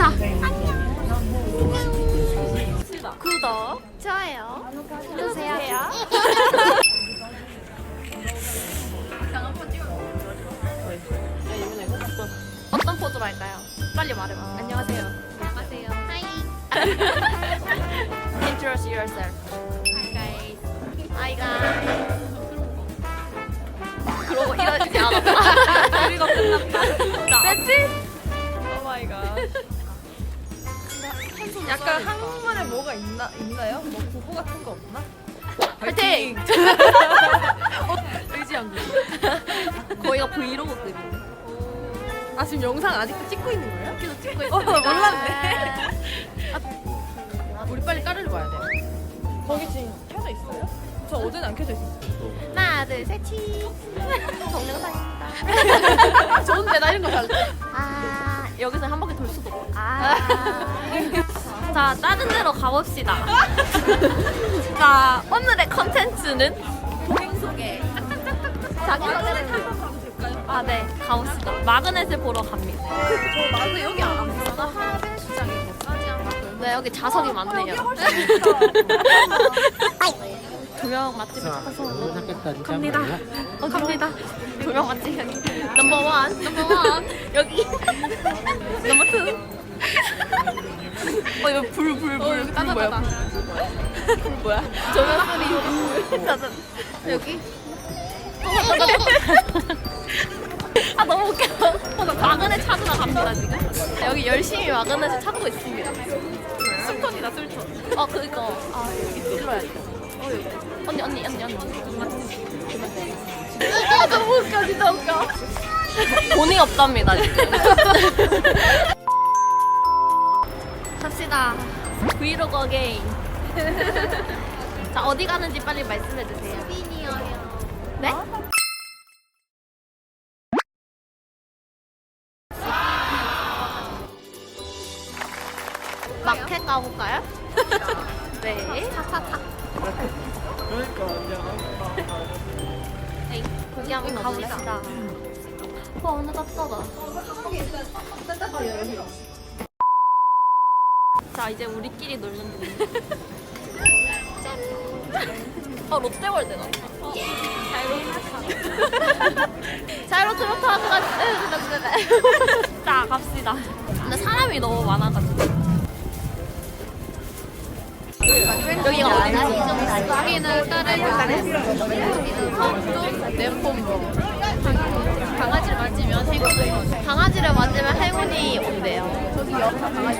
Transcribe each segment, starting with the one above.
자. 구독, 좋아요 눌러주세요. 어떤 포즈로 할까요? 빨리 말해봐. 안녕하세요. 안녕하세요. Hi. Introduce yourself. Hi guys. Hi guys. 그러고 안 왔다. 우리가 끝났다. 됐지? 오 마이 갓. 약간 한국말에 뭐가 있나 있나요? 뭐 구호 같은 거 없나? 파이팅! 의지한 거. 거기가 브이로그급인데. 아 지금 영상 아직도 찍고 있는 거예요? 계속 찍고 어, 있으니까. 몰랐네. 우리 빨리 까르르 봐야 돼. 거기 지금 켜져 있어요? 저 어제는 안 켜져 있었어요. 하나, 둘, 셋, 치. 동영상입니다. 좋은데 나 이런 거 잘. 아, 여기서 한 바퀴 돌 수도 없고. 아. 자, 다른 데로 가봅시다. 자, 오늘의 컨텐츠는 동행 소개. 자기 소개를 한번 볼까요? 아, 네. 가봅시다. 마그넷을 보러 갑니다. 저 나도 여기 안 왔어. 나 시장에 뭐까지 안 갔어요. 네, 여기 자석이 많네요. 조명 맛집을 찾아서 갑니다. 어, 갑니다. 조명 맛집 여기. 넘버 원, 넘버 원. 여기. 넘버 투. 어, 이거 불, 불, 불. 불 뭐야? 불 뭐야? 조명 소리. 짜잔. 여기. 아 너무 웃겨. 어, 나 마그넷 찾으러 갑니다 지금. 여기 열심히 마그넷을 찾고 있습니다. 술톤이다 술톤. 어 그거. 아 여기 찔러야 돼. 언니 언니 언니 언니. 아 너무 웃겨 진짜 웃겨. 돈이 없답니다 지금. 갑시다. 브이로그 어게인. 자 어디 가는지 빨리 말씀해 주세요. 스피니어요. 네? 마켓 가볼까요? 네. 차차차. 네, 거기 한번 가봅시다. 와, 오늘 따뜻하다. 자, 이제 우리끼리 놀면 돼. 짠. 아, 롯데월드 나. 자이로 트로트 하고 가자. 자, 갑시다. 근데 사람이 너무 많아가지고. 여기가 어디지? 여기는 딸을 여기는 강아지를 만지면 행운이 강아지를 만지면 행운이 온대요. 저기 옆에 강아지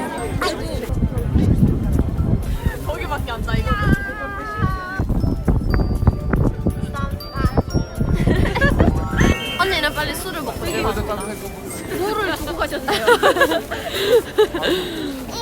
거기밖에 안 나 이거 언니는 빨리 술을 먹고 들어갔구나. 물을 두고 가셨네요